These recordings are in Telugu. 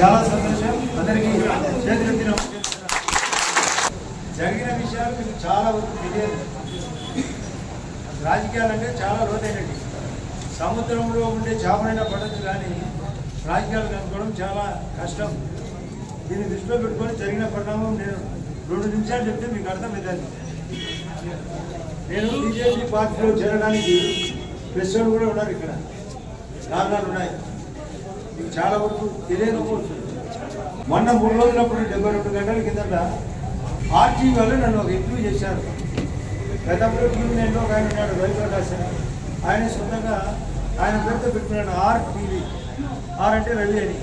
చాలా సంతోషం. అందరికీ చేతులెత్తిన జరిగిన విషయాలు మీకు చాలా వరకు తెలియదు రాజకీయాలంటే చాలా లోతైనవి. సముద్రంలో ఉండే చేపలైనా పడచ్చు కానీ రాజకీయాలు కనుక్కోవడం చాలా కష్టం. దీన్ని దృష్టిలో పెట్టుకొని జరిగిన పరిణామం నేను రెండు నిమిషాలు చెప్తే మీకు అర్థమవుతుంది నేను బీజేపీ పార్టీలో చేరడానికి ప్రశ్నలు కూడా ఉన్నారు ఇక్కడ. కారణాలు ఉన్నాయి. మీకు చాలా వరకు తెలియకపోవచ్చు మొన్న మూడు రోజులప్పుడు డెబ్బై రెండు గంటల కిందట ఆర్టీ వాళ్ళు నన్ను ఒక ఇంటర్వ్యూ చేశారు. గతంలో టీవీ ఒక ఆయన ఉన్నాడు రవిప్రకాశ్ అని. ఆయన సొంతంగా ఆయన పేరుతో పెట్టుకున్నాడు ఆర్ టీవీ ఆర్ అంటే రవి అని.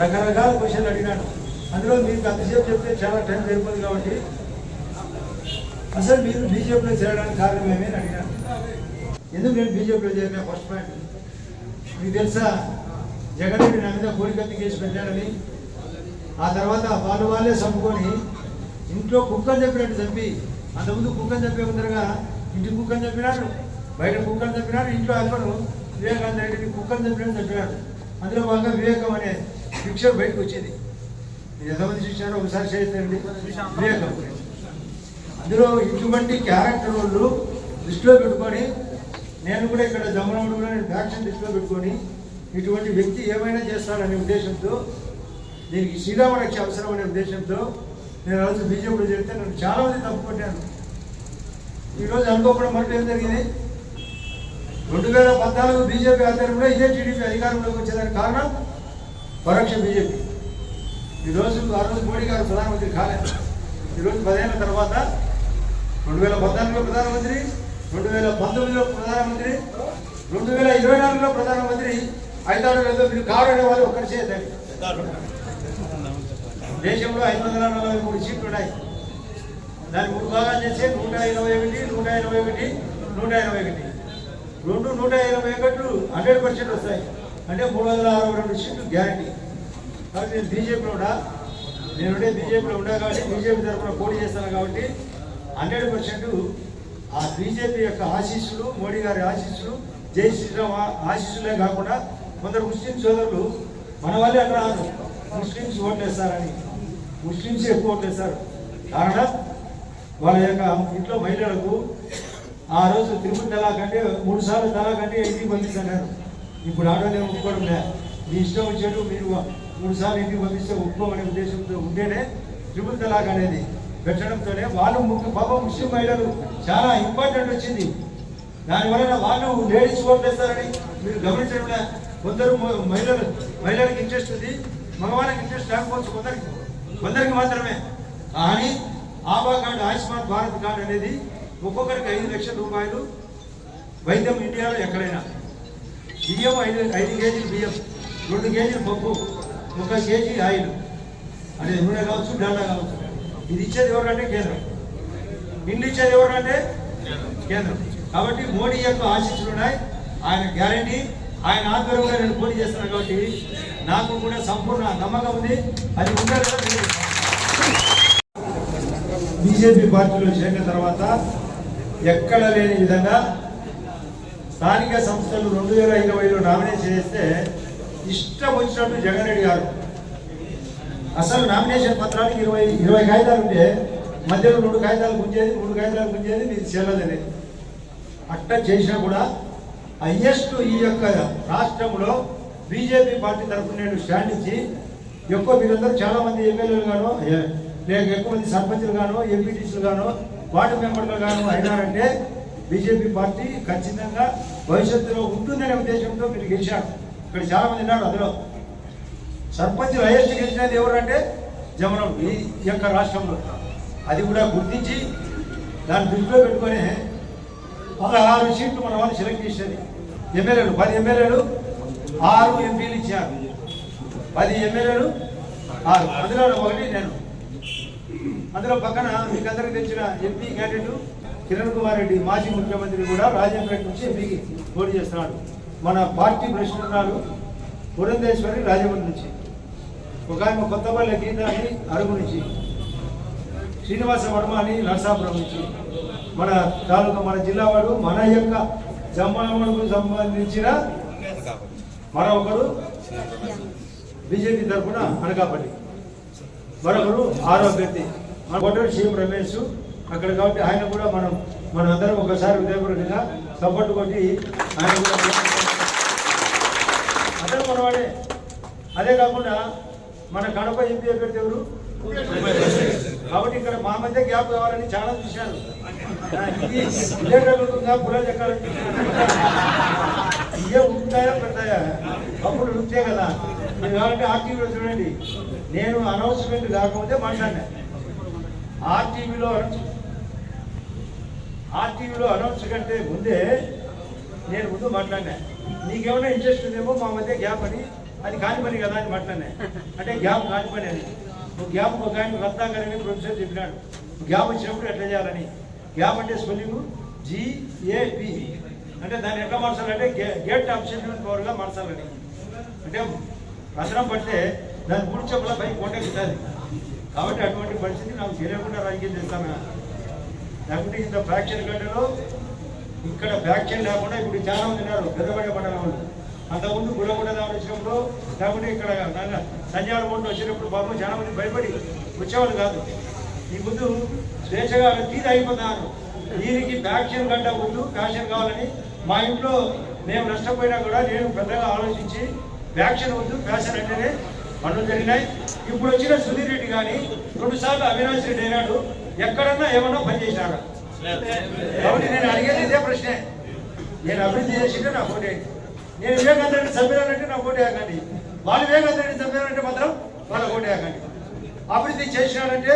రకరకాల క్వశ్చన్లు అడిగినాను అందులో మీకు అంతసేపు చెప్తే చాలా టైం సరిపోతుంది కాబట్టి అసలు మీరు బీజేపీలో చేరడానికి కారణం ఏమేమి అని అడిగాను. ఎందుకు నేను బీజేపీలో చేరిన? First point. మీకు తెలుసా జగన్ రెడ్డి నా మీద కేసు పెట్టాడని ఆ తర్వాత వాళ్ళు వాళ్ళే చంపుకొని ఇంట్లో కుక్కని చెప్పినట్టు చంపి అంతకుముందు కుక్కని చెప్పే ముందరగా ఇంటి కుక్కని చెప్పినాడు బయట కుక్కని చెప్పినాడు ఇంట్లో అతను వివేకానంద రెడ్డిని కుక్కని చెప్పినట్టు చెప్పినాడు అందులో భాగంగా వివేకం అనే శిక్ష బయటకు వచ్చింది. మీరు ఎంతమంది చూశారో ఒకసారి చేయండి. వివేకం. అందులో ఇటువంటి క్యారెక్టర్ వాళ్ళు దృష్టిలో పెట్టుకొని నేను కూడా ఇక్కడ జమ్మలమూడు కూడా నేను ఫ్యాక్షన్ దృష్టిలో పెట్టుకొని ఇటువంటి వ్యక్తి ఏమైనా చేస్తాడనే ఉద్దేశంతో దీనికి శ్రీరామ రక్ష అవసరం అనే ఉద్దేశంతో నేను రోజు బీజేపీలో చేస్తే నన్ను చాలామంది తప్పుకుంటాను ఈరోజు అనుకోకుండా మరొకటి ఏం జరిగింది? రెండు వేల పద్నాలుగు బీజేపీ ఆధ్వర్యంలో ఇదే టీడీపీ అధికారంలోకి వచ్చేదానికి కారణం పరోక్ష బీజేపీ ఈరోజు ఆ రోజు మోడీ గారు ప్రధానమంత్రి కాలేదు. ఈరోజు పదేళ్ళ తర్వాత రెండు వేల పద్నాలుగులో ప్రధానమంత్రి రెండు వేల పంతొమ్మిదిలో ప్రధానమంత్రి రెండు వేల ఇరవై నాలుగులో ప్రధానమంత్రి అవుతాడో లేదో మీరు కారు అనే వాళ్ళు ఒక్కటి చేయదండి దేశంలో ఐదు వందల నలభై మూడు సీట్లు ఉన్నాయి దాన్ని మూడు భాగాలు చేస్తే నూట ఇరవై ఒకటి నూట ఇరవై ఒకటి నూట ఇరవై ఒకటి. రెండు నూట ఇరవై ఒకట్లు హండ్రెడ్ పర్సెంట్ వస్తాయి. అంటే మూడు వందల అరవై రెండు సీట్లు గ్యారంటీ. కాబట్టి నేను బీజేపీలో ఉన్నా. నేను ఉండే బీజేపీలో ఉన్నా కాబట్టి బీజేపీ తరఫున పోటీ చేస్తాను కాబట్టి హండ్రెడ్ పర్సెంట్ ఆ బీజేపీ యొక్క ఆశీస్సులు మోడీ గారి ఆశీస్సులు జై శ్రీరామ్ ఆశీస్సులే కాకుండా కొందరు ముస్లిం సోదరులు మన వాళ్ళే అన్నారు ముస్లిమ్స్ ఓట్లేస్తారని ముస్లిమ్స్ ఎక్కువ ఓట్లేస్తారు కారణం వాళ్ళ యొక్క ఇంట్లో మహిళలకు ఆ రోజు తిరుపతి తలాక్ అంటే మూడు సార్లు తలాక్ అంటే ఇంటికి పంపిస్తున్నారు ఇప్పుడు ఆడోనే ఒప్పుకోవడం లే మీ ఇష్టం వచ్చేట్టు మీరు మూడు సార్లు ఇంటికి పంపిస్తే ఒప్పుకోమనే ఉద్దేశంతో ఉంటేనే త్రిపుల్ తలాక్ అనేది పెట్టడంతోనే వాళ్ళు ముఖ్య పాప ముస్లిం మహిళలు చాలా ఇంపార్టెంట్ వచ్చింది. దానివల్ల వాళ్ళు లేడీస్ ఓట్లేస్తారని మీరు గమనించడం కొందరు మ- మహిళలు మహిళలకు ఇంట్రెస్ట్ ఉంది మగవాళ్ళకి ఇంట్రెస్ట్ లేకపోవచ్చు కొందరికి కొందరికి మాత్రమే. కానీ ఆభా కార్డు ఆయుష్మాన్ భారత్ కార్డు అనేది ఒక్కొక్కరికి ఐదు లక్షల రూపాయలు వైద్యం ఇండియాలో ఎక్కడైనా. బియ్యం ఐదు ఐదు కేజీలు బియ్యం రెండు కేజీలు పప్పు ఒక కేజీ ఆయిల్. అదే నూనె కావచ్చు డాల్డా కావచ్చు. ఇది ఇచ్చేది ఎవరికంటే కేంద్రం. ఇండ్లు ఇచ్చేది ఎవరికంటే కేంద్రం. కాబట్టి మోడీ యొక్క ఆశీస్సులు ఉన్నాయి. ఆయన గ్యారంటీ. ఆయన ఆధ్వర్యంలో నేను పోటీ చేస్తున్నాను కాబట్టి నాకు కూడా సంపూర్ణ నమ్మకం ఉంది. అది ఉండాలి బీజేపీ పార్టీలో చేరిన తర్వాత ఎక్కడ లేని విధంగా స్థానిక సంస్థలు రెండు వేల ఇరవైలో నామినేట్ చేస్తే ఇష్టం వచ్చినట్టు జగన్ రెడ్డి గారు అసలు నామినేషన్ పత్రానికి ఇరవై ఇరవై కాగితాలు ఉంటే మధ్యలో రెండు కాగితాలు గుంజేది మూడు కాగితాలు గుంజేది మీరు చెల్లదని అట్ట చేసినా కూడా హయ్యెస్ట్ ఈ యొక్క రాష్ట్రంలో బీజేపీ పార్టీ తరఫున నేను స్టాండ్ ఇచ్చి ఎక్కువ మీరందరూ చాలామంది ఎమ్మెల్యేలు గాను లేక ఎక్కువ మంది సర్పంచులు గాను ఎంపీటీసీలు గాను వార్డు మెంబర్లు గాను అయినారంటే బీజేపీ పార్టీ ఖచ్చితంగా భవిష్యత్తులో ఉంటుందనే ఉద్దేశంతో మీరు గెలిచారు ఇక్కడ చాలామంది ఉన్నారు అందులో. సర్పంచ్ హైయెస్ట్ గెలిచినది ఎవరంటే జమనం ఈ యొక్క రాష్ట్రంలో. అది కూడా గుర్తించి దాన్ని దృష్టిలో పెట్టుకొని పదహారు సీట్లు మన వాళ్ళు సెలెక్ట్ చేసేది ఎమ్మెల్యేలు పది ఎమ్మెల్యేలు ఆరు ఎంపీలు ఇచ్చారు. పది ఎమ్మెల్యేలు ఆరు. అందులో ఒకటి నేను. అందులో పక్కన మీకు అందరికి తెలిసిన ఎంపీ క్యాండిడేట్ కిరణ్ కుమార్ రెడ్డి మాజీ ముఖ్యమంత్రి కూడా రాజంపేట నుంచి ఎంపీకి పోటీ చేస్తున్నాడు. మన పార్టీ ప్రెసిడెంట్ పురంధేశ్వరి రాజమండ్రి నుంచి. ఒక ఆయన కొత్తపల్లి గీత అని అరుగు నుంచి శ్రీనివాస వర్మ అని నరసాపురం నుంచి. మన తాలూకా మన జిల్లా వాడు మన యొక్క జమ్మకు సంబంధించిన మరొకరు బీజేపీ తరఫున అనకాపల్లి. మరొకరు ఆరో మన కొట్టడు సీఎం రమేష్ అక్కడ కాబట్టి ఆయన కూడా మనం మనందరం ఒకసారి ఉదయపూర్వకంగా సపోర్ట్ కొట్టి ఆయన కూడా అతను మనవాడే. అదే కాకుండా మన కడప ఎంపీ అభ్యర్థి ఎవరు? కాబట్టి ఇక్కడ మా మధ్య గ్యాప్ కావాలని చాలా చూశారు. ఇది ఇదే జరుగుతుందా పులా చెక్కాలి ఇవే ఉంటాయా పెడతాయా? అప్పుడు ఉంటే కదా. మీరు కాబట్టి ఆర్టీవీలో చూడండి. నేను అనౌన్స్మెంట్ కాకపోతే మాట్లాడినా. ఆర్టీవీలో ఆర్టీవీలో అనౌన్స్ కంటే ముందే నేను ముందు మాట్లాడినా. నీకేమైనా ఇంట్రెస్ట్ ఉందేమో మా మధ్య గ్యాప్ అని అది కాని పని కదా అని మాట్లాడినా. అంటే గ్యాప్ కాని పని అది. ఒక గ్యాప్ ఒక ఆయన రత్నాకరని ప్రొఫెసర్ చెప్పినాడు. గ్యాప్ వచ్చినప్పుడు ఎట్లా చేయాలని? గ్యాప్ అంటే స్పెల్లింగ్ జిఏపి అంటే దాన్ని ఎట్లా మార్చాలంటే గే గేట్ అబ్సల్యూట్ పవర్గా మార్చాలని. అంటే రసనం పడితే దాని మూడు చెప్పుల పై కొట్టేస్తుంది కాబట్టి అటువంటి పరిస్థితి నాకు తెలియకుండా రాజకీయం చేస్తాను లేకుంటే ఇంత ఫ్యాక్షన్ గంటలో ఇక్కడ ఫ్యాక్షన్ లేకుండా ఇప్పుడు చాలా మంది ఉన్నారు. పెద్దపడే పడాలి వాళ్ళు అంతకుముందు గుడగుడ దాని వచ్చినప్పుడు లేకుంటే ఇక్కడ సంజాల కొండ వచ్చినప్పుడు పాపం చాలా మంది భయపడి వచ్చేవాళ్ళు కాదు. ఈ ముందు స్వేచ్ఛగా తీది అయిపోతాను దీనికి ఫ్యాక్షన్ గంట ముందు ఫ్యాక్షన్ కావాలని మా ఇంట్లో మేము నష్టపోయినా కూడా నేను పెద్దగా ఆలోచించి ఫ్యాక్షన్ వద్దు ఫ్యాషన్ అంటేనే పనులు జరిగినాయి. ఇప్పుడు వచ్చిన సుధీర్ రెడ్డి కానీ రెండుసార్లు అవినాష్ రెడ్డి అయినాడు. ఎక్కడన్నా ఏమన్నా పని చేసినాడా కాబట్టి నేను అడిగేది ఇదే ప్రశ్నే. నేను అభివృద్ధి చేసింటే నా పోటీ నేను వివేకానంద రెడ్డి చంపానంటే నా పోటీ ఆగండి వాళ్ళు వివేకానంద రెడ్డి చంపారంటే మాత్రం వాళ్ళ పోటీ ఆగండి అభివృద్ధి చేసినాడంటే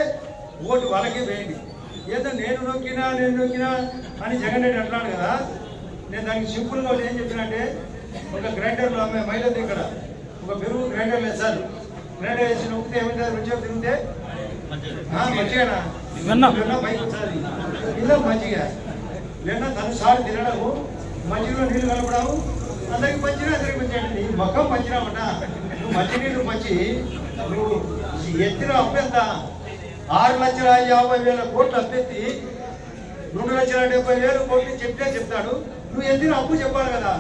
ఓటు వాళ్ళకే వేయండి. ఏదో నేను నొక్కినా నేను నొక్కినా అని జగన్ రెడ్డి అంటున్నాడు కదా. నేను దానికి సింపుల్గా వాళ్ళు ఏం చెప్పినంటే ఒక గ్రైండర్లో అమ్మే మహిళ ఇక్కడ. ఒక పెరుగు గ్రైండర్ సార్. గ్రైండర్ వేసి నొక్కితే ఏమైతే రుచిగా తిరిగితే? మంచిగా. పైకి ఇలా మంచిగా. లేదా తను సార్ తినడము మంచిగా నీళ్ళు కలపడము అందరికి మంచిగా అందరికి మంచిగా నీ ముఖం మంచిరామట నువ్వు మంచి నీళ్ళు మంచి. నువ్వు ఎత్తిన అప్పెంత ఆరు లక్షల యాభై వేల కోట్లు అప్పెత్తి రెండు లక్షల డెబ్బై వేలు కోట్లు చెప్తే చెప్తాడు. నువ్వు ఎత్తిన అప్పు చెప్పాలి కదా.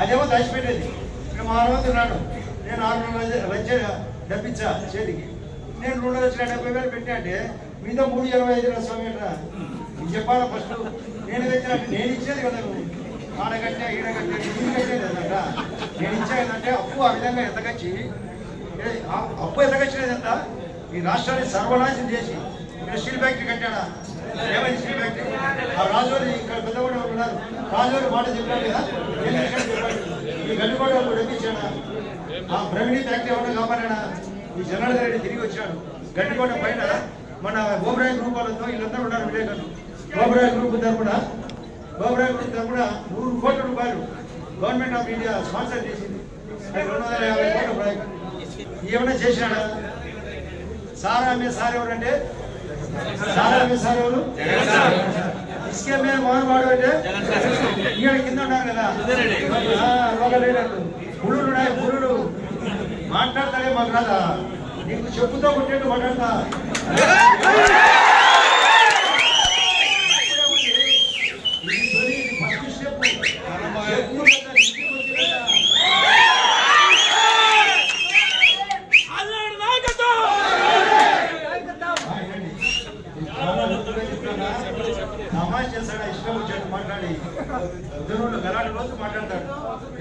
అదేమో దాచిపెట్టేది. ఇక్కడ మా రోజు తిన్నాడు నేను ఆరు లక్షల డబ్బిచ్చా చేతికి. నేను రెండు లక్షల డెబ్బై వేలు పెట్టా అంటే మిగతా మూడు ఇరవై ఐదు లక్షల స్వామి ఏంట్రా? చెప్పాలా ఫస్ట్ నేను తెచ్చినా నేను ఇచ్చేది కదా నువ్వు. ఆడగంటే ఈడగంటే ఈడ కట్టా నేను కట్టేది ఇచ్చేదంటే అప్పు ఆ విధంగా ఎదగచ్చి అప్పు ఎంతకచ్చినది ఎంత ఈ రాష్ట్రాన్ని సర్వనాశం చేసి ఇక్కడ స్టీల్ ఫ్యాక్టరీ కట్టాడా? ఏమైంది స్టీల్ ఫ్యాక్టరీ? ఆ రాజోరి ఇక్కడ పెద్దవాడు వాళ్ళు ఉన్నారు? రాజోరి మాట చెప్పాడు కదా? ఈ గడ్డికోట వాళ్ళు డబ్బిచ్చాడా ఆ బ్రహ్మిణి ఫ్యాక్టరీ ఎవరు కాపాడా ఈ జనార్దన్ రెడ్డి తిరిగి వచ్చాడు. గడ్డికోట పైన మన గోబరాయ గ్రూప్ వాళ్ళతో వీళ్ళందరూ ఉన్నారు విలేకరులు. గోబరాయ గ్రూప్ తరపున కూడా గ్రూప్ కూడా నూరు కోట్ల రూపాయలు గవర్నమెంట్ ఆఫ్ ఇండియా స్పాన్సర్ చేసింది రెండు వందల యాభై కోట్ల ప్రాజెక్ట్ ఏమైనా చేసినాడా సారా అమ్మే సార్ ఎవరంటే సారా అమ్మే సార్ ఎవరు ఇసుకే మీద మోహన్ అంటే ఇక్కడ కింద ఉన్నారు కదా ఆ, లీడర్లు పులులు ఉన్నాయి పులులు మాట్లాడతారే మాకు రాదా. నీకు చెప్పుతో కొట్టేట్టు మాట్లాడతా ఇది తొలి, ఇది ఫస్ట్ స్టెప్. చెప్పు కదా, ఇంటికి వచ్చినాక. నమాజ్ చేస్తాడా ఇష్టం వచ్చాడు మాట్లాడి ఉద్యోగంలో గలాటి రోజు మాట్లాడతాడు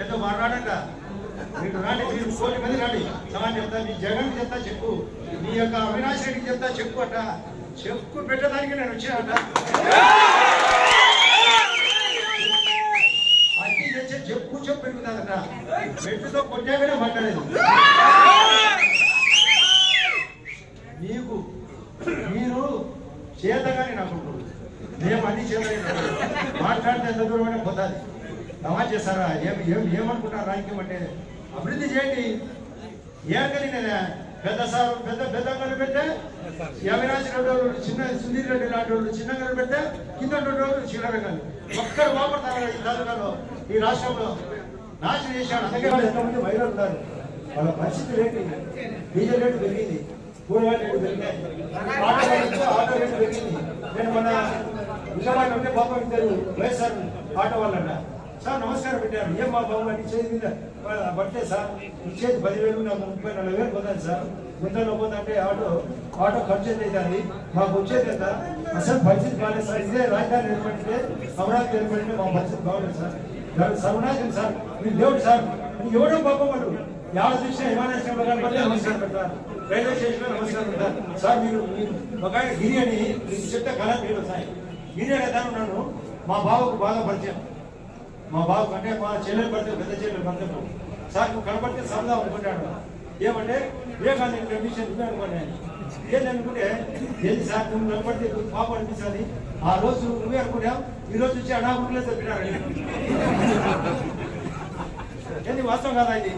ఏదో మాట్లాడక మీరు రాండి మీరు కోటి మంది రాండి సమాజం చెప్తా మీ జగన్ చెప్తా నీ యొక్క అవినాష్ రెడ్డికి చెప్తా చెప్పు అట. చెప్పు పెట్టడానికి నేను వచ్చానట అన్ని తెచ్చే చెప్పు చెప్పు పెరుగుతుందట. పెట్టుతో కొట్టాకనే మాట్లాడేది నీకు మీరు చేతగానే నాకు ఉంటుంది. మేము అన్ని చేతగానే మాట్లాడితే ఎంత దూరమైనా పోతుంది. సమాజ్ చేస్తారా? ఏం ఏం ఏమనుకుంటారు? రాజకీయం అంటే అభివృద్ధి చేయండి. ఏం నేను పెద్ద సార్ పెద్ద పెద్ద కనిపెట్టే పెట్టే అవినాష్ రెడ్డి వాళ్ళు చిన్న సుధీర్ రెడ్డి లాంటి వాళ్ళు చిన్న కనిపెట్టే కింద వాళ్ళు చిన్న అంగళ్ళు ఒక్కరు బాగుపడతారు ఈ తాలూకాలో ఈ రాష్ట్రంలో నాశనం చేశాడు అందుకే ఎంతమంది వైరల్ ఉన్నారు. వాళ్ళ పరిస్థితి రేటు డీజిల్ రేటు పెరిగింది. కూరగాయలు రేటు పెరిగినాయి ఆటో రేటు పెరిగింది. నేను మన విజయవాడ ఉంటే పాపం ఇద్దరు వైఎస్ఆర్ ఆటో వాళ్ళంట. సార్ నమస్కారం పెట్టారు. ఏం మా బాబు అని చేతి మీద పట్టే సార్ ఇచ్చేది పదివేలు నాకు ముప్పై నలభై వేలు పోతాను సార్. గుంతలో పోతుంటే ఆటో ఆటో ఖర్చు ఎంత అవుతుంది? మాకు వచ్చేది ఎంత? అసలు పరిస్థితి బాగాలేదు సార్. ఇదే రాజధాని ఏర్పడితే అమరావతి ఏర్పడితే మా పరిస్థితి బాగలేదు సార్. సర్వనాశం సార్. మీరు దేవుడు సార్. ఎవడో పాపం వాడు. ఎవరు చూసినా విమానాశ్రయంలో కనబడితే నమస్కారం పెడతారు. రైల్వే స్టేషన్లో నమస్కారం పెడతారు. సార్ మీరు మీరు ఒక గిరి అని చెప్తే కళ మీరు సార్. గిరి అనే దాన్ని ఉన్నాను మా బావకు బాగా పరిచయం. మా బాబు అంటే మా చెల్లెలు పడితే పెద్ద చెల్లెలు పడితే సార్ నువ్వు కనపడితే సరదా అనుకుంటాడు. ఏమంటే ఏ కమిషన్ ఇవే అనుకున్నాను ఏంటి అనుకుంటే ఏంటి సార్ నువ్వు కనపడితే నువ్వు పాప అనిపించాలి ఆ రోజు నువ్వే అనుకున్నావు ఈ రోజు వచ్చి అడా అనాకులే చెప్పినాడు. ఏంది వాస్తవం కదా ఇది?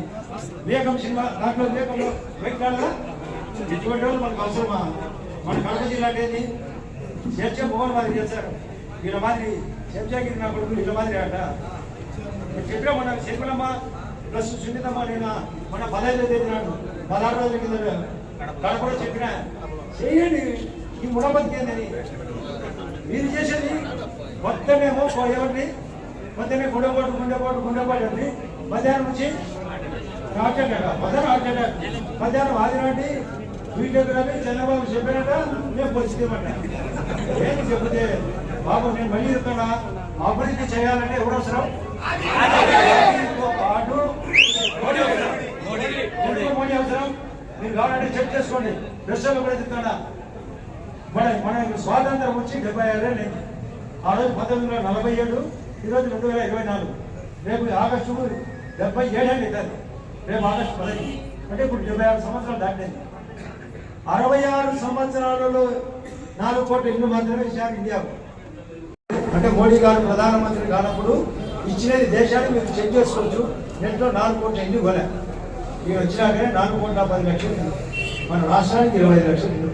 వివేకం సినిమా దాంట్లో మేకంలో వెంకాడ ఇటువంటి వాళ్ళు మనకు అవసరమా? మన కడప జిల్లా అంటే ఏంది? చర్చ భవన్ మాదిరి చేశారు. వీళ్ళ మాదిరి చర్చాగిరి నా కొడుకు వీళ్ళ మాదిరి ఆట. చెప్పినా మన శర్మలమ్మ ప్లస్ సునీతమ్మ నేను మన పదహైదు తేదీ నాడు పదహారు రోజుల కింద కడపలో చెప్పిన. చేయండి. ఈ ముడబతికేందని మీరు చేసేది మొత్తమేమో ఎవరిని మొత్తమే గుండెపోటు గుండెపోటు గుండెపోటు అండి మధ్యాహ్నం నుంచి హార్ట్ అటాక్. మధ్యాహ్నం హార్ట్ అటాక్. మధ్యాహ్నం ఆదినాటి వీటికి రవి చంద్రబాబు చెప్పినట్ట మేము పరిస్థితి ఏంటి చెప్తే బాబు నేను మళ్ళీ చెప్తాడా అభివృద్ధి చేయాలంటే ఎవరు అవసరం? మోడీ అవసరం. మీరు కావాలంటే చెక్ చేసుకోండి దృశ్యంలో కూడా చెప్తాడా మన మన స్వాతంత్రం వచ్చి డెబ్బై ఆరేళ్ళు అయింది ఆ రోజు పంతొమ్మిది వందల నలభై ఏడు ఈరోజు రెండు వేల ఇరవై నాలుగు రేపు ఆగస్టు డెబ్బై ఏడండి అవుతుంది రేపు ఆగస్టు పదహైదు అంటే ఇప్పుడు డెబ్బై ఆరు సంవత్సరాలు దాటింది అరవై ఆరు సంవత్సరాలలో నాలుగు కోట్ల ఇల్లు మాత్రమే ఇచ్చారు ఇండియాకు అంటే మోడీ గారు ప్రధానమంత్రి కానప్పుడు ఇచ్చినది దేశాన్ని మీరు చెక్ చేసుకోవచ్చు. నెట్లో నాలుగు కోట్లు ఇల్లు కొలే మీరు వచ్చినాకనే నాలుగు కోట్ల పది లక్షలు మన రాష్ట్రానికి ఇరవై ఐదు లక్షలు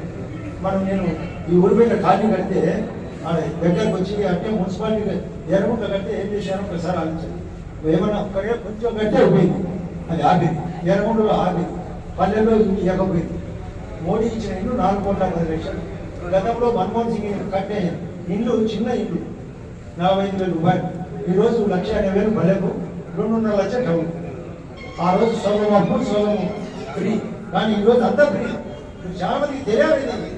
మనం నేను ఈ ఊరి మీద ఖాళీ కడితే దగ్గరకు వచ్చి అంటే మున్సిపాలిటీ ఎరగుంట కడితే ఏం చేశారో ఒకసారి ఆలోచించండి. ఏమన్నా ఒక్కడే కొంచెం గట్టే పోయింది. అది ఆపింది. ఎరగుండలో ఆపింది. పల్లెల్లో ఇవ్వకపోయింది మోడీ ఇచ్చిన ఇల్లు నాలుగు కోట్ల పది లక్షలు. గతంలో మన్మోహన్ సింగ్ కట్టే ఇల్లు చిన్న ఇల్లు. నలభై ఐదు వేల రూపాయలు. ఈరోజు లక్ష ఎనభై వేలు బలెకు రెండున్నర లక్షలు డబ్బు ఆ రోజు సగం అప్పుడు సగం ఫ్రీ. కానీ ఈరోజు అంతా ఫ్రీ. చాలా మందికి తెలియాలి ఇది.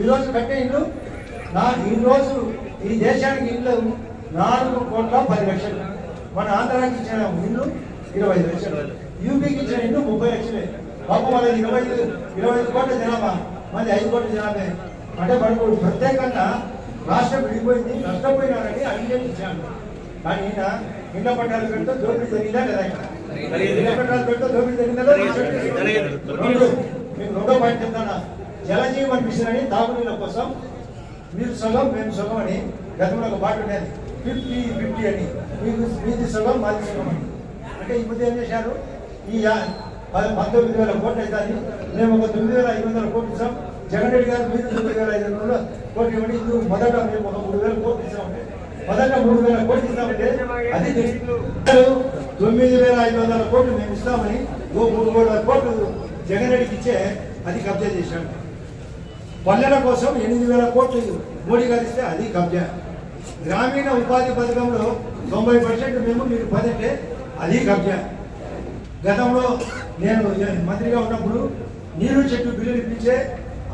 ఈ రోజు కట్టే ఇల్లు నా ఈ ఈ దేశానికి ఇల్లు నాలుగు కోట్ల పది లక్షలు. మన ఆంధ్రాకి ఇచ్చిన ఇల్లు ఇరవై ఐదు లక్షలు. యూపీకి ఇచ్చిన ఇల్లు ముప్పై లక్షలే. పాపం మన ఇరవై ఐదు ఇరవై ఐదు కోట్ల జనాభా. మంది ఐదు కోట్ల జనాభా. అంటే మనకు ప్రత్యేకంగా రాష్ట్రం విడిపోయింది నష్టపోయినారని అంగీకరించాను కానీ ఈయన పట్టాలు పెడితే దోపిడీ జరిగిందా లేదా ఇళ్ళ పట్టాలు పెడితే దోపిడీ జరిగిందా లేదా? రెండు. పాయింట్ చెప్తానా? జలజీవన్ మిషన్ అని తాగునీళ్ళ కోసం మీరు సగం మేము సగం అని గతంలో ఒక పాట ఉండేది. ఫిఫ్టీ ఫిఫ్టీ అని. మీకు మీది సగం మాది సగం అని. అంటే మధ్య ఏం చేశారు? ఈ పంతొమ్మిది వేల కోట్లు అవుతుంది మేము ఒక తొమ్మిది వేల ఐదు వందల కోట్లు ఇస్తాం జగన్ రెడ్డి గారు మీరు తొమ్మిది వేల ఐదు వందల కోట్లు ఇవ్వండి. ఇది మొదట మేము ఒక మూడు వేల కోట్లు ఇస్తామంటే మొదట మూడు వేల కోట్లు ఇస్తామంటే అది తొమ్మిది వేల ఐదు వందల కోట్లు మేము ఇస్తామని ఓ మూడు వేల కోట్లు జగన్ రెడ్డికి ఇచ్చే అది కబ్జా చేశాడు. పల్లెల కోసం ఎనిమిది వేల కోట్లు మోడీ గారు ఇస్తే అది కబ్జా. గ్రామీణ ఉపాధి పథకంలో తొంభై పర్సెంట్ మేము మీరు పదంటే అది కబ్జా. గతంలో నేను మంత్రిగా ఉన్నప్పుడు నీరు చెట్టు బిల్లులు ఇప్పించే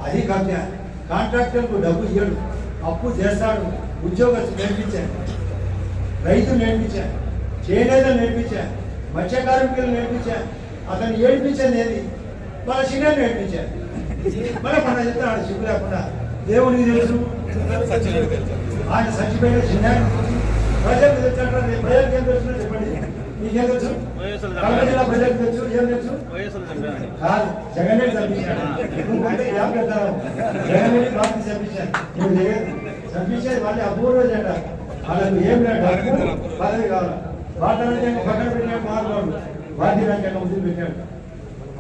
అది కబ్జా. కాంట్రాక్టర్కు డబ్బు ఇవ్వడు అప్పు చేస్తాడు. ఉద్యోగస్తులు నేర్పించాను రైతులు నేర్పించాను చేనేతలు నేర్పించాను మత్స్య కార్మికులు నేర్పించా అతను ఏడిపించాను ఏది వాళ్ళ చిన్న నేర్పించా మన మన ఆడ సిగ్గు లేకుండా. దేవునికి తెలుసు. ఆయన చచ్చిపోయిన చిన్న ప్రజలకు తెలుసు ప్రజలకు ఏం తెలుసు చెప్పండి. మీకేం తెలుసు? కడప జిల్లా ప్రజలకు తెలుసు. ఏం తెలుసు? కాదు జగన్ రెడ్డి చంపించాడు నువ్వు ఏం పెడతావు? జగన్ రెడ్డి పార్టీ చంపించాడు నువ్వు చంపించేది వాళ్ళే అపూర్వ జెండ వాళ్ళకు ఏం లేదు పదవి కావాలి. భారత రాజ్యాంగం పక్కన పెట్టాడు మాట్లాడు భారతీయ రాజ్యాంగం ముందు పెట్టాడు.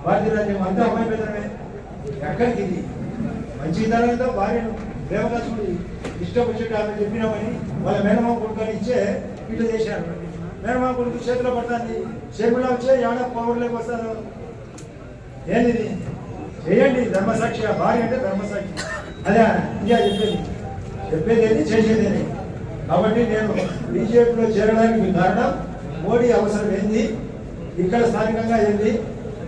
భారతీయ రాజ్యాంగం అంతా అమ్మాయిపోతామే ఎక్కడికి ఇది? మంచి ధరలతో భార్యను దేవదాసుడు ఇష్టం వచ్చేట్టు ఆమె చెప్పినామని వాళ్ళ మేనమామ కొడుకుని ఇచ్చే ఇట్లా చేశారు. మేనమామ కొడుకు చేతిలో పడుతుంది. చేతిలో వచ్చే ఏడ పవర్లోకి వస్తారు? ఏంది చేయండి ధర్మసాక్షి. భార్య అంటే ధర్మసాక్షి. అదే ఇండియా చెప్పేది. చెప్పేది ఏది కాబట్టి నేను బీజేపీలో చేరడానికి కారణం మోడీ అవసరం ఏంది? ఇక్కడ స్థానికంగా ఏంది?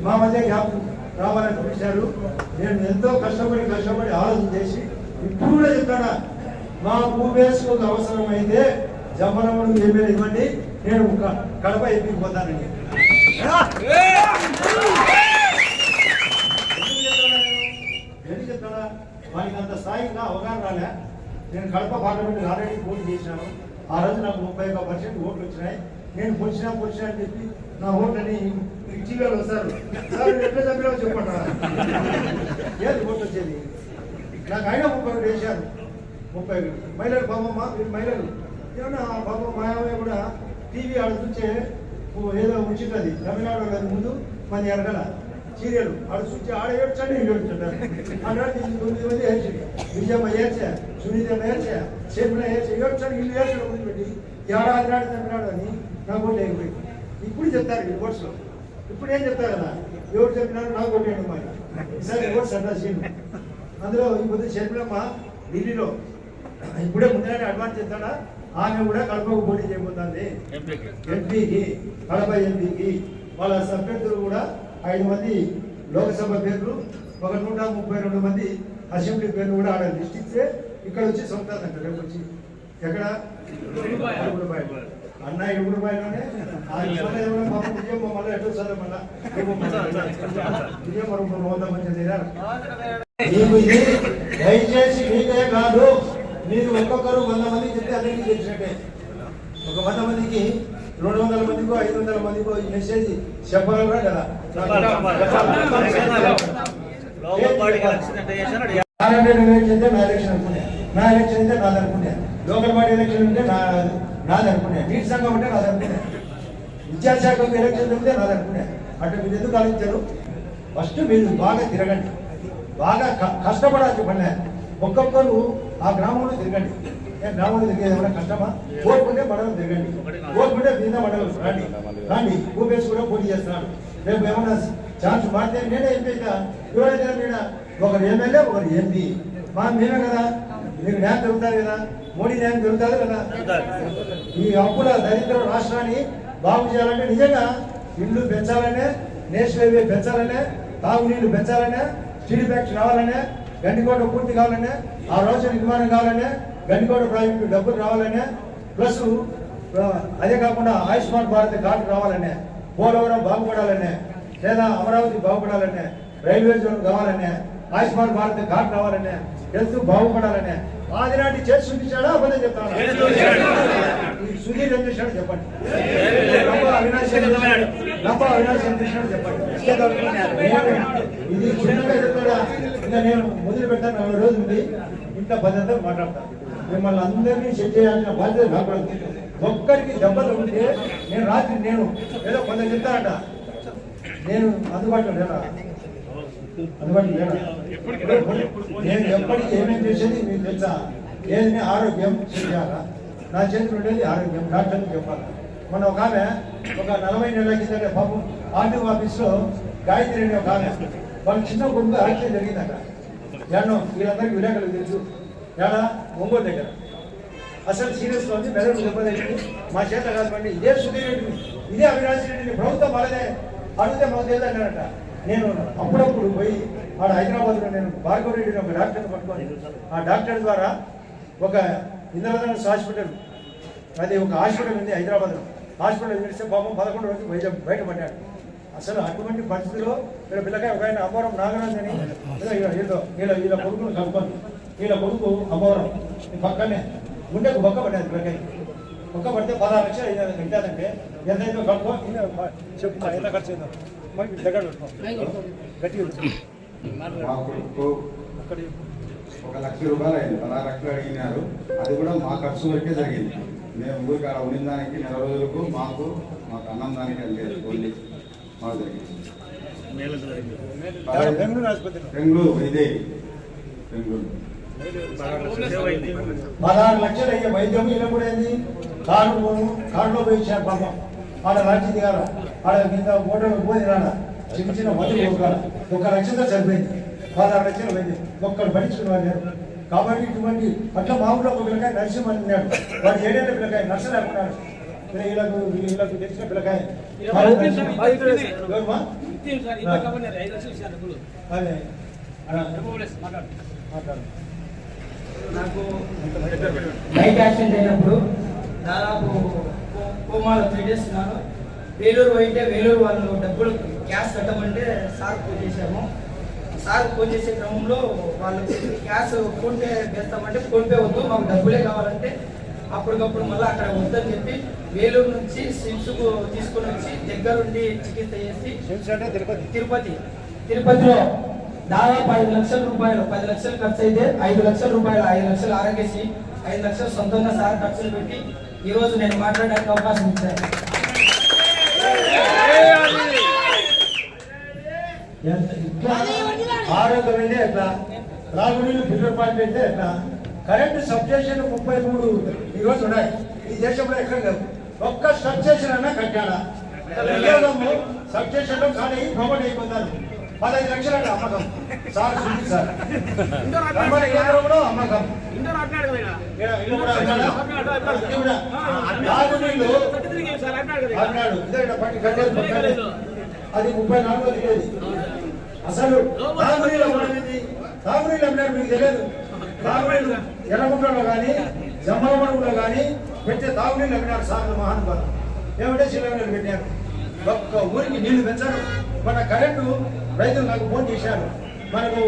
మా మధ్య గ్యాప్ రావాలని పిలిచారు నేను ఎంతో కష్టపడి కష్టపడి ఆలోచన చేసి ఇప్పుడు కూడా చెప్తాడా మా భూమేశ్కు అవసరమైతే అయితే జమ్మనముడు ఏమైనా ఇవ్వండి నేను కడప ఎత్తికి పోతానండి ఎందుకు చెప్తాడా ఎందుకు చెప్తాడా వానికి అంత స్థాయిగా అవగాహన రాలే. నేను కడప పార్లమెంట్ ఆల్రెడీ పోటీ చేసినాను ఆ రోజు నాకు ముప్పై ఒక్క పర్సెంట్ ఓట్లు వచ్చినాయి. నేను పొచ్చినా పొచ్చినా అని చెప్పి నా ఓట్లని టీవీలో వస్తారు సార్ ఎట్లా చంపినా చెప్పండి ఏది ఓట్లు వచ్చేది? నాకు అయినా ముప్పై ఒకటి వేశారు. ముప్పై ఒకటి మహిళలు బాబమ్మ మీరు మహిళలు. ఏమన్నా బాబు మాయమయ్య కూడా టీవీ ఆడ చూసే ఏదో ఉంచుతుంది. తమిళనాడు కాదు ముందు మన ఎరగల. సీరియల్ ఆడ చూసి ఆడ ఏడ్చండి వీళ్ళు ఏడ్చుంటారు ఆనాడు తొమ్మిది మంది ఏడ్చి. విజయమ్మ ఏడ్చా? సునీతమ్మ ఏడ్చా? శర్మిల ఏడ్చా? ఏడ్చండి వీళ్ళు ఏడ్చడం వదిలిపెట్టి ఏడాది నాడు అని నా ఓట్లు అయిపోయింది. ఇప్పుడు చెప్తారు ఈ ఓట్స్లో ఇప్పుడు ఏం చెప్తారు కదా ఎవరు చెప్పినారు నాకు ఓటేయండి మరి ఈసారి అంటా సీన్ అందులో ఈ పొద్దు శర్మిలమ్మ ఢిల్లీలో ఇప్పుడే ముందుగానే అడ్వాన్స్ చేస్తాడా? ఆమె కూడా కడపకు పోటీ చేయబోతుంది. ఎంపీకి కడప ఎంపీకి వాళ్ళ సభ్యర్థులు కూడా ఐదు మంది లోక్సభ పేర్లు ఒక నూట ముప్పై రెండు మంది అసెంబ్లీ పేర్లు కూడా ఆడ లిస్ట్ ఇస్తే ఇక్కడ వచ్చి సొంతాదంట రేపు వచ్చి. ఎక్కడ? అన్న ఇరుగుడుబాయిలోనే ఆ ఇష్టం పాపం విజయం మళ్ళీ ఎటు వస్తుంది మళ్ళా. విజయం మరొక వంద నీకు ఇది దయచేసి మీకే కాదు మీరు ఒక్కొక్కరు వంద మందికి చెప్తే అందరికీ తెలిసినట్టే. ఒక వంద మందికి రెండు వందల మందికో ఐదు వందల మందికో ఈ మెసేజ్ చెప్పగలరా? కదా నారాయణ ఎలక్షన్ నా ఎలక్షన్ అనుకునే. నా ఎలక్షన్ అయితే నాది అనుకునే లోకల్ బాడీ ఎలక్షన్ ఉంటే నా నాది అనుకునే నీటి సంఘం ఉంటే నాది అనుకునే విద్యాశాఖ ఎలక్షన్ ఉంటే నాది అనుకునే అటు మీరు ఎందుకు ఆలోచించారు? ఫస్ట్ మీరు బాగా తిరగండి. బాగా కష్టపడాల్సి పడినా ఒక్కొక్కరు ఆ గ్రామంలో తిరగండి. గ్రామంలో తిరిగేది ఏమైనా కష్టమా? ఓటుకుంటే మండలం తిరగండి. ఓటుకుంటే కింద. మండలం రండి. రండి. ఊపేసి కూడా పోటీ చేస్తున్నాడు. రేపు ఏమన్నా ఛాన్స్ మారితే నేనే ఎంపీ ఎవరైతే మీద ఒకరు ఎమ్మెల్యే ఒకరు ఎంపీ. మా మేమే కదా. మీకు న్యాయం జరుగుతుంది కదా. మోడీ న్యాయం జరుగుతుంది కదా. ఈ అప్పుల దరిద్ర రాష్ట్రాన్ని బాగు చేయాలంటే నిజంగా ఇల్లు పెంచాలనే నేషనల్ హైవే పెంచాలనే తాగునీళ్ళు పెంచాలనే స్టీల్ ఫ్యాక్టరీ రావాలనే గండికోట పూర్తి కావాలనే ఆ రోజు నిర్మాణం కావాలనే గండికోట ప్రాజెక్టు డబ్బులు రావాలనే ప్లస్ అదే కాకుండా ఆయుష్మాన్ భారత్ కార్డు రావాలనే పోలవరం బాగుపడాలనే లేదా అమరావతి బాగుపడాలనే రైల్వే జోన్ కావాలనే ఆయుష్మాన్ భారత్ కార్డు రావాలనే హెల్త్ బాగుపడాలనే. ఆదినాటి చేసి చూపించాడా అబద్ధం చెప్తాను సుధీర్ ఏం చేశాడు చెప్పండి. అవినాష్? లంబ అవినాష్ ఏం చేశాడు చెప్పండి. ఇది చిన్నగా చెప్తాడా? ఇంకా నేను మొదలు పెట్టాను నలభై రోజులు ఉంది. ఇంత భద్రత మాట్లాడతాను మిమ్మల్ని అందరినీ సెట్ చేయాల్సిన బాధ్యత నాకు ఒక్కరికి దెబ్బలు ఉంటే నేను రాత్రి నేను ఏదో కొంత చెప్తానంట. నేను అందుబాటులో లేనా? అందుబాటులో లేనా? నేను ఎప్పటికీ ఏమేమి చేసేది మీకు తెలుసా? ఏదైనా ఆరోగ్యం చేయాలా? నా చేతిలో ఉండేది ఆరోగ్యం డాక్టర్కి చెప్పాలి? మన ఒక ఆమె ఒక నలభై నెలల కింద పాపం ఆర్టీఓ ఆఫీస్లో గాయత్రి అనే ఒక ఆమె. వాళ్ళ చిన్న కొడుకు హత్య జరిగిందట. ఎన్నో వీళ్ళందరికీ విలేకరులు తెలుసు. ఎలా ఒంగోలు దగ్గర. అసలు సీరియస్గా ఉంది మెదడు దెబ్బతింది. మా చేత కాదు ఇదే సుధీర్ ఇదే అవినాష్ రెడ్డిని ప్రభుత్వం వాళ్ళదే అడిగితే మాకు తెలియదు అన్నారట నేను అప్పుడప్పుడు పోయి ఆడ హైదరాబాద్లో నేను భార్గవ రెడ్డిని ఒక డాక్టర్ని పట్టుకొని ఆ డాక్టర్ ద్వారా ఒక ఇంద్రధనుస్ హాస్పిటల్ అది ఒక హాస్పిటల్ ఉంది హైదరాబాద్లో. హాస్పిటల్ తెలిస్తే పాపం పదకొండు రోజులు బయట బయటపడ్డాడు అసలు అటువంటి పరిస్థితిలో వీళ్ళ పిల్లకాయ ఒక ఆయన అమ్మవరం నాగరాజు అని ఏదో వీళ్ళ వీళ్ళ వీళ్ళ కొడుకును కనుక్కొని వీళ్ళ కొడుకు అమ్మవరం పక్కనే గుండెకు బొక్క పడ్డది పిల్లకాయ బొక్క పడితే పదహారు లక్షలు అయినా కట్టాదంటే ఎంతైందో కనుక్కో చెప్తా చెప్పు ఎంత ఖర్చు అయిందో. మనకి దగ్గర మా కొడుకు ఒక లక్ష రూపాయలు అయింది. పదహారు లక్షలు అడిగినారు. అది కూడా మా ఖర్చు వరకే జరిగింది. మేము ఊరికి అలా ఉండిన దానికి నెల రోజులకు మాకు మాకు అన్నం దానికి లేదు. మాకు జరిగింది బెంగళూరు బెంగళూరు. పదహారు లక్షలు అయ్యే వైద్యం ఇలా కూడా ఏంది? కారు పోను కారులో పోయి ఇచ్చారు పాపం. ఆడ రాజీ దిగాల ఆడ కింద ఓటర్లు పోయి రాడ? చిన్న చిన్న మధ్య ఒక ఒక లక్షతో సరిపోయింది. పదహారు లక్షలు వైద్యం ఒక్కడు లేరు కాబట్టి ఇటువంటి అట్లా మా ఊళ్ళో ఒక పిల్లకాయ నరసింహన్ ఉన్నాడు. వాడు ఏడేళ్ళ పిల్లకాయ నర్సలు అనుకున్నాడు వీళ్ళకు వీళ్ళకు తెచ్చిన పిల్లకాయ నాకు బైక్ యాక్సిడెంట్ అయినప్పుడు దాదాపు కోమాలో త్రీ డేస్ ఉన్నాను. వేలూరు పోయింటే వేలూరు వాళ్ళు డబ్బులు క్యాష్ కట్టమంటే సార్ ఫోన్ చేశాము. సార్ ఫోన్ చేసే క్రమంలో వాళ్ళు క్యాష్ ఫోన్పే వేస్తామంటే ఫోన్పే వద్దు మాకు డబ్బులే కావాలంటే అప్పటికప్పుడు మళ్ళీ అక్కడ వద్దని చెప్పి వేలూరు నుంచి సిమ్స్కు తీసుకొని వచ్చి దగ్గరుండి చికిత్స చేసి తిరుపతి. తిరుపతి. తిరుపతిలో దాదాపు ఐదు లక్షల రూపాయలు పది లక్షలు ఖర్చు అయితే ఐదు లక్షల రూపాయలు ఐదు లక్షలు ఆరోగ్యశ్రీ ఐదు లక్షలు సొంతంగా సార్ ఖర్చులు పెట్టి ఈ రోజు నేను మాట్లాడడానికి అవకాశం ఇచ్చాను. ఆరోగ్యం అంటే ఎట్లా? త్రాగునీళ్ళు ఫిల్టర్ పాయింట్ అయితే ఎట్లా? కరెంటు సబ్స్టేషన్ ముప్పై మూడు ఈరోజు ఉన్నాయి. ఈ దేశంలో ఎక్కడ లేవు ఒక్క సబ్స్టేషన్ అన్నా కట్టాడా ఉద్యోగము కానీ ప్రమోట్ అయిపోతారు పదహైదు లక్షల అమ్మకం. Sir sir. కేంద్రంలో అమ్మకం. అన్నాడా? అది ముప్పై నాలుగు తెలియదు అసలు తాగునీళ్ళు అమ్మినారు మీకు తెలియదు. తాగునీళ్ళు ఎర్రగుంటలో కానీ జమ్మలమడుగులో కానీ పెట్టే తాగునీళ్ళు అమ్మినారు సార్లు మహానుభావులు ఏమంటే శిలవీళ్ళు పెట్టారు. ఒక్క ఊరికి నీళ్ళు పెంచారు. మన కరెంటు రైతులు నాకు ఫోన్ చేశారు. మనకు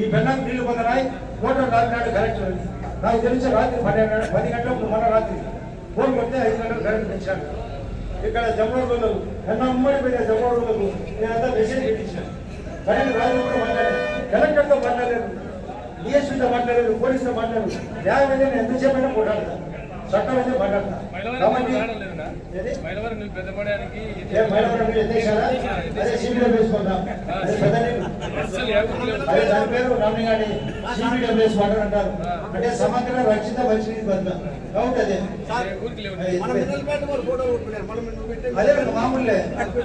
ఈ బెల్లం నీళ్ళు పొందరాయి కోటలు రాత్రి కరెంటు. నాకు తెలిసి రాత్రి పన్నెండు పది గంటలకు మన రాత్రి ఫోన్ కొడితే ఐదు గంటలకు కరెంటు పెంచారు ఇక్కడ జమ్మూరులకు ఎన్న పెట్టే పోయిన నేనంతా మెసేజ్ పెట్టించాను. కరెంట్ రాజు కూడా మాట్లాడారు కలెక్టర్తో మాట్లాడారు డిఎస్పీతో మాట్లాడారు పోలీసుతో మాట్లాడారు. న్యాయం అయితే నేను పోరాడతా చట్టం అయితే మాట్లాడతా. కాబట్టి ఏది? ఏ మైలవరం మీరు ఎత్తేసారా? అదే సీబీలో వేసుకుందాం. అదే పెద్ద నీళ్ళు. అదే దాని పేరు రామణి గారి సీబీలో వేసి వాటర్ అంటారు. అంటే సమగ్ర రక్షిత మంచినీటి బతుక. కాబట్టి అదే. అదే. కదా మామూలే.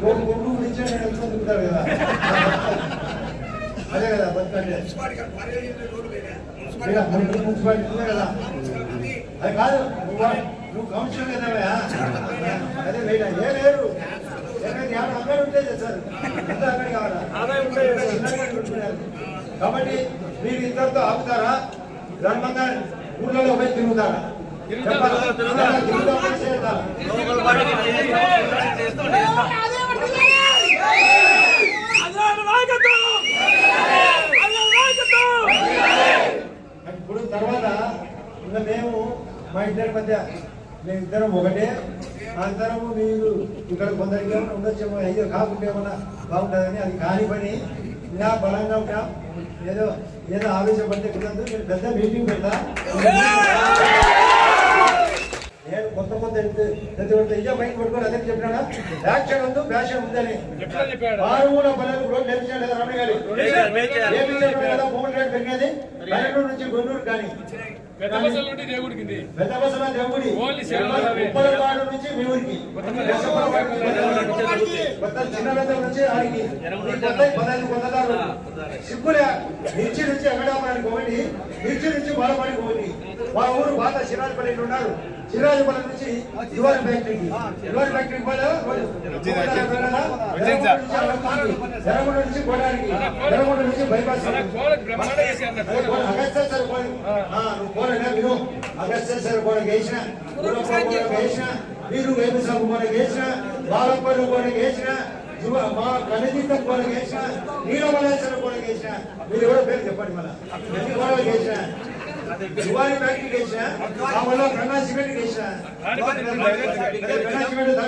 ఒక గుడ్డు గురించి నేను ఎంతో దిగుతారు కదా అదే కదా బతుకంటే మున్సిపాలిటీ కదా అది కాదు నువ్వు కౌన్సిలర్ కదా అదే వేయడా ఏ లేరు ఎవరు అక్కడ ఉంటే చేస్తారు అంతా అక్కడికి కావాలా. కాబట్టి మీరు ఇద్దరితో ఆపుతారా ధర్మంగా ఊళ్ళలో పోయి తిరుగుతారా చెప్పాలా? తిరుగుతామా, చేస్తారా? ఇప్పుడు తర్వాత ఇంకా మేము మా ఇద్దరి మధ్య మేము ఇద్దరం ఒకటే అందరము మీరు ఇక్కడ కొందరికి ఏమైనా ఉండొచ్చేమో అయ్యో కాకుండా ఏమన్నా బాగుంటుందని అది కాని పని. ఇలా బలంగా ఉంటాం. ఏదో ఏదో ఆవేశపడితే కుదరదు నేను పెద్ద మీటింగ్ పెడతా. నేను కొత్త కొత్త ప్రతి ఒక్క ఇయ్య బయట పట్టుకొని అదే చెప్పినా యాక్షన్ ఉంది ఫ్యాషన్ ఉందని. మారుమూల పల్లెలు రోడ్లు వేపించాడు కదా రమణ గారి? కదా మూడు రేటు పెరిగేది? పల్లెటూరు నుంచి గుంటూరు కానీ. పెద్ద బస్సుల నుండి దేవుడికి పెద్ద బసవ దేవుడి ఓన్లీ శివరాత్రి. ఉప్పలపాడు నుంచి మీ ఊరికి కొత్త చిన్న పెద్ద నుంచి ఆడికి ఈ కొత్త పదహైదు పొందదారు సిగ్గులే మిర్చి నుంచి వెంకటాపురానికి ఒకటి మిర్చి నుంచి బాలపాడికి ఒకటి మా ఊరు పాత సిరాజపల్లి ఉన్నారు సిరాజపల్లి నుంచి యువర్ ఫ్యాక్టరీకి యువర్ ఫ్యాక్టరీకి ఎర్రగొండ నుంచి కోటానికి ఎర్రగొండ నుంచి బైపాస్ అగస్త్య సార్ నువ్వు పోలేనా విను అగస్త్య సార్ కూడా గేసిన గురప్ప కూడా గేసిన మీరు బాలప్పలు కూడా గేసిన మా కనదీతం కూడా గేసిన నీలమలేశ్వర కూడా గేసిన మీరు ఎవరో పేరు చెప్పండి మళ్ళీ ఎన్ని కూడా గేసిన యువాని ఫ్యాక్టరీ గేసిన ఆ వల్ల కన్నా సిమెంట్ గేసిన కన్నా సిమెంట్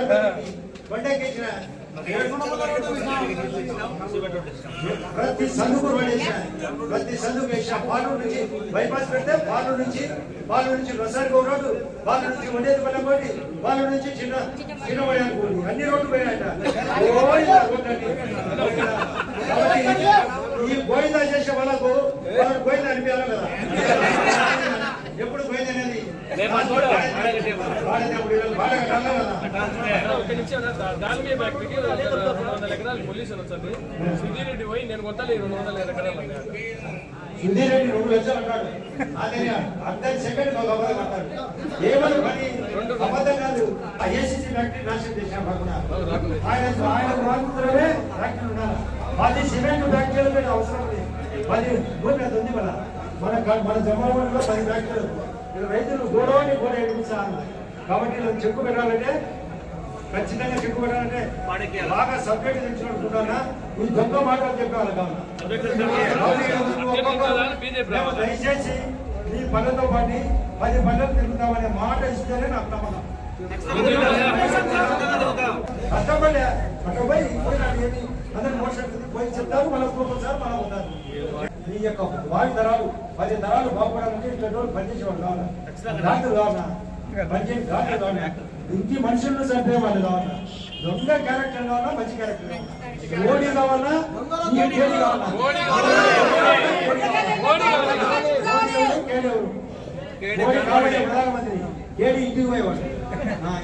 బండకి వేసిన ప్రతి సందుకు ప్రతి సందుకు వేసిన పాలూరు నుంచి బైపాస్ పెడితే పాలు నుంచి పాలూరు నుంచి రసారిగో రోడ్డు పాలు నుంచి ఉండేది పల్లె పోటీ పాలు నుంచి చిన్న చిన్న వడియాలు అన్ని రోడ్లు పోయాయట ఈ గోయిందా చేసే వాళ్ళకు వాళ్ళు అనిపించాలి కదా. ఎప్పుడు పోయింది ఒక నిమిషం నా దా- ఫ్యాక్టరీకి రెండు వందల ఎకరాలు పొల్యూషన్ వచ్చింది సుధీరెడ్డి పోయి నేను కొంతలే రెండు వందల ఎకరాలు అన్నాడు రెండు లక్షలు అంటాడు అదే సెకండ్ అంటాడు ఏమని పని అబద్ధం కాదు ఆ ఏసీసీ ఫ్యాక్టరీ నాశనం చేసిన ఆయన ఆయన మాత్రమే ఫ్యాక్టరీ ఉండాలి పది సిమెంట్ ఫ్యాక్టరీలు అవసరం లేదు పది భూమి అది ఉంది మన మన మన జమాలో పది ఫ్యాక్టరీలు రైతులు గోడవని గోడ ఎడిపించాలి కాబట్టి వీళ్ళు చెక్కు పెట్టాలంటే ఖచ్చితంగా చెక్కు పెట్టాలంటే బాగా సబ్జెక్ట్ తెచ్చినట్టుకున్నా ఈ దొంగ మాటలు కావాలి మేము దయచేసి ఈ పనులతో పాటు పది పనులు తిరుగుతామనే మాట ఇస్తేనే నాకు నమ్మకం కష్టపడే అక్కడ పోయి అందరు మోసం పోయి చెప్తారు మళ్ళీ ఒక్కొక్కసారి మనం ఉంటారు మీ యొక్క వారి తరాలు పది తరాలు బాగుపడాలంటే రోజులు పనిచేసేవాళ్ళు కావాలా? డాక్టర్ కావాలా? పనిచేసి డాక్టర్ కావాలా? ఇంటి మనుషులను చంపే వాళ్ళు కావాలా? దొంగ క్యారెక్టర్ కావాలా? మంచి క్యారెక్టర్ మోడీ కావాలా? ఈ ప్రధానమంత్రి. కేడీ ఇంటికి పోయేవాడు.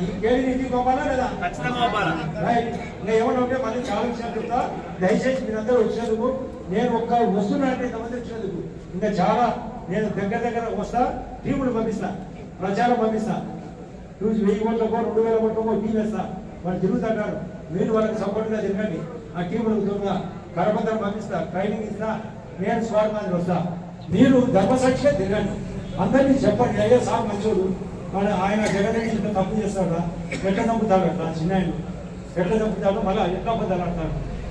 ఈ కేడీ ఇంటికి పంపాలా లేదా? రైట్. ఇంకా ఏమన్నా ఉంటే మళ్ళీ చాలా విషయాలు చెప్తా. దయచేసి మీరందరూ వచ్చినందుకు నేను ఒక్క వస్తున్నానంటే ఇంతమంది ఇంకా చాలా నేను దగ్గర దగ్గర వస్తా టీములు పంపిస్తా ప్రచారం పంపిస్తా. చూసి వెయ్యి కోట్లకో రెండు వేల కోట్లకో టీం వేస్తా. వాళ్ళు తిరుగుతుంటారు మీరు వాళ్ళకి సపోర్ట్గా తిరగండి. ఆ టీములకు దూరంగా కరపత్రం పంపిస్తా ట్రైనింగ్ ఇస్తా. నేను స్వాడ్ వస్తా. మీరు ధర్మసాక్షిగా తిరగండి. అందరినీ చెప్పండి అయ్యే సార్ మంచోడు. మరి ఆయన జగన్ ఇంత తప్పు చేస్తాడా? ఎట్లా తప్పుతాడు అట్లా? చిన్న ఆయన ఎట్లా చంపుతాడు మళ్ళీ ఎట్లా అబద్ధాలు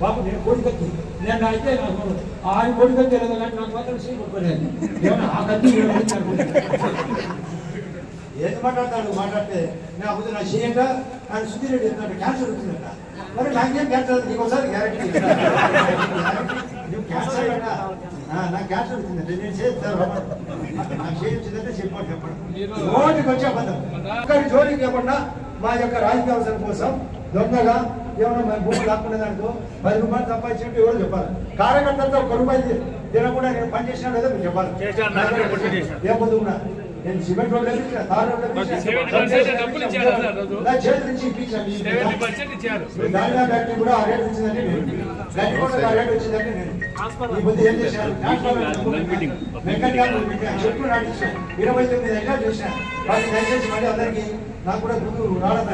బాబు నేను కోడికత్తి నేను అయితే నాకు ఆయన కోడికత్తి లేదు కానీ నాకు మాత్రం సీట్ కొట్టుకోలేదు ఏమన్నా ఆ కత్తి. ఏది మాట్లాడతాడు? మాట్లాడితే నా ముందు నా చేయంట ఆయన సుధీర్ రెడ్డి చెప్తాడు క్యాన్సర్ వచ్చిందట. మరి నాకేం క్యాన్సర్ నీకు ఒకసారి గ్యారెంటీ నువ్వు క్యాన్సర్ అంట నాకు క్యాన్సర్ వచ్చిందంటే నేను చేస్తాను నాకు చేయించిందంటే చెప్పండి చెప్పండి. నోటికి వచ్చే అబద్ధం. ఒక్కరి జోలికి ఇవ్వకుండా మా యొక్క రాజకీయ అవసరం కోసం దొంగగా ఏమన్నా మన భూమి లాక్కునే దాంట్లో పది రూపాయలు సంపాదించినట్టు ఎవరు చెప్పాలి. కార్యకర్తలతో ఒక రూపాయి తినకుండా నేను పని చేసినా లేదో మీరు చెప్పాలి. ఏ పొద్దు కూడా నేను సిమెంట్ రోడ్ వేపించిన తార్ చేతి నుంచి ఇప్పించాను ఫ్యాక్టరీ కూడా ఆ రేట్ వచ్చిందంటే నేను. దాన్ని కూడా ఆ రేట్ వచ్చిందంటే నేను. ఈ పొద్దు ఏం చేశాను మెకానికల్ చెట్లు నాటించాను ఇరవై తొమ్మిది ఎకరాలు చేశాను. వాటిని దయచేసి మళ్ళీ అందరికీ నాకు కూడా గుర్తు రావడం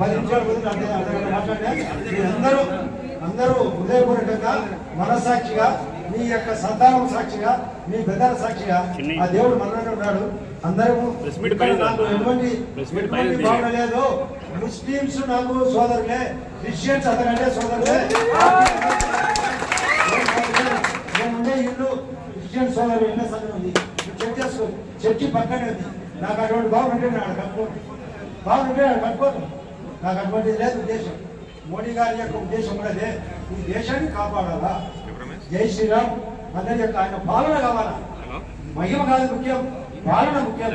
పది నిమిషాల అర్థం మాట్లాడినా. మీరందరూ అందరూ హృదయపూర్వకంగా మనసాక్షిగా మీ యొక్క సంతానం సాక్షిగా మీ పెద్దల సాక్షిగా ఆ దేవుడు మనలోనే ఉన్నాడు. అందరూ నాకు ఎటువంటి ఎటువంటి భావన లేదు. ముస్లిమ్స్ నాకు సోదరులే క్రిస్టియన్స్ అతనంటే సోదరులే. నేను ఉండే ఇల్లు క్రిస్టియన్ సోదరు ఇళ్ళ సంఘం ఉంది. చేసుకో చర్చి పక్కనే ఉంది. నాకు అటువంటి బాగుంటే నేను కట్టుకోను బాగుంటే నేను కట్టుకోను నాకు అటువంటిది లేదు ఉద్దేశం. మోడీ గారి యొక్క ఉద్దేశం కూడా ఈ దేశాన్ని కాపాడాలా? జై శ్రీరామ్ అందరి యొక్క ఆయన పాలన కావాలా? మహిమ కాదు ముఖ్యం పాలన ముఖ్యం.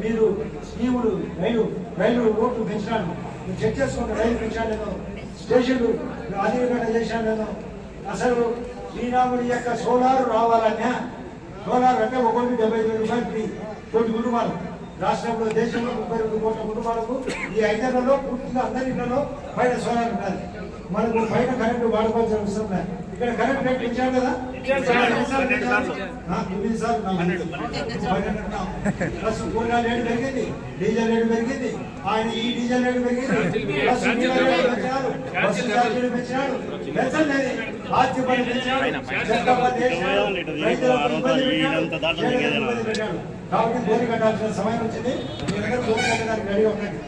మీరు స్కీములు రైలు రైలు రోడ్లు పెంచినాను మీరు చెక్ చేసుకోండి రైలు పెంచాను లేదో స్టేషన్లు ఆధునీకరణ చేశాను లేదో అసలు శ్రీరాముడి యొక్క సోలార్ రావాలన్నా సోలార్ అంటే ఒక్కొక్కటి డెబ్బై ఐదు రూపాయలు ఫ్రీ. కోటి కుటుంబాలు రాష్ట్రంలో దేశంలో ముప్పై రెండు కోట్ల కుటుంబాలకు ఈ ఐదేళ్ళలో పూర్తిగా అందరి ఇళ్ళలో పైన సోలార్ ఉండాలి. మనకు పైన కరెంటు వాడుకోవాల్సిన అవసరం లేదు. ఇక్కడ కరెంట్ రేట్ పెంచాం కదా? తొమ్మిది సార్లు బస్సు కూరగాయల రేటు పెరిగింది డీజిల్ రేటు పెరిగింది ఆయన ఈ డీజిల్ రేటు పెరిగింది. బస్సు డీజిల్ రేటు పెంచినాడు బస్సు ఛార్జీలు పెంచినాడు పెంచలేదు కాబట్టి కట్టాల్సిన సమయం వచ్చింది మీ దగ్గర కట్టడానికి రెడీ ఉండండి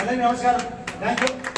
అలాగే నమస్కారం థ్యాంక్ యూ